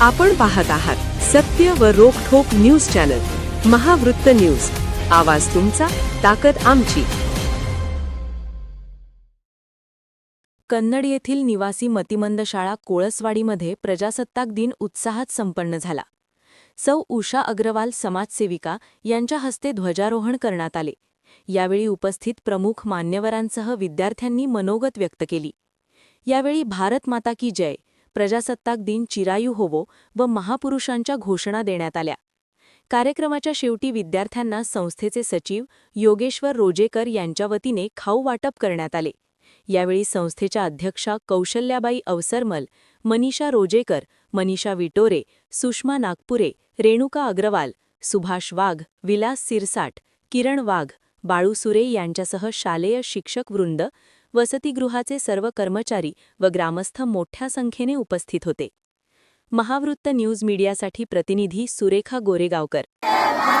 आपण पाहत आहात सत्य व रोखोक न्यूज चॅनल महावृत्त न्यूज. आवाज तुमचा ताकद आमची. कन्नड येथील निवासी मतिमंद शाळा कोळसवाडीमध्ये प्रजासत्ताक दिन उत्साहात संपन्न झाला. सौ उषा अग्रवाल समाजसेविका यांच्या हस्ते ध्वजारोहण करण्यात आले. यावेळी उपस्थित प्रमुख मान्यवरांसह विद्यार्थ्यांनी मनोगत व्यक्त केली. यावेळी भारत माता की जय प्रजासत्ताक दिन चिरायू होवो व महापुरुषांच्या घोषणा देण्यात आल्या. कार्यक्रमाच्या शेवटी विद्यार्थ्यांना संस्थेचे सचिव योगेश्वर रोजेकर यांच्या वतीने खाऊ वाटप करण्यात आले. यावेळी संस्थेच्या अध्यक्षा कौशल्याबाई अवसरमल मनीषा रोजेकर मनीषा विटोरे सुषमा नागपुरे रेणुका अग्रवाल सुभाष वाघ विलास सिरसाट किरण वाघ बाळू सुरे यांच्यासह शालेय शिक्षक वृंद वसतिगृहाचे सर्व कर्मचारी व ग्रामस्थ मोठ्या संख्येने उपस्थित होते. महावृत्त न्यूज मीडियासाठी प्रतिनिधी सुरेखा गोरेगावकर. भारत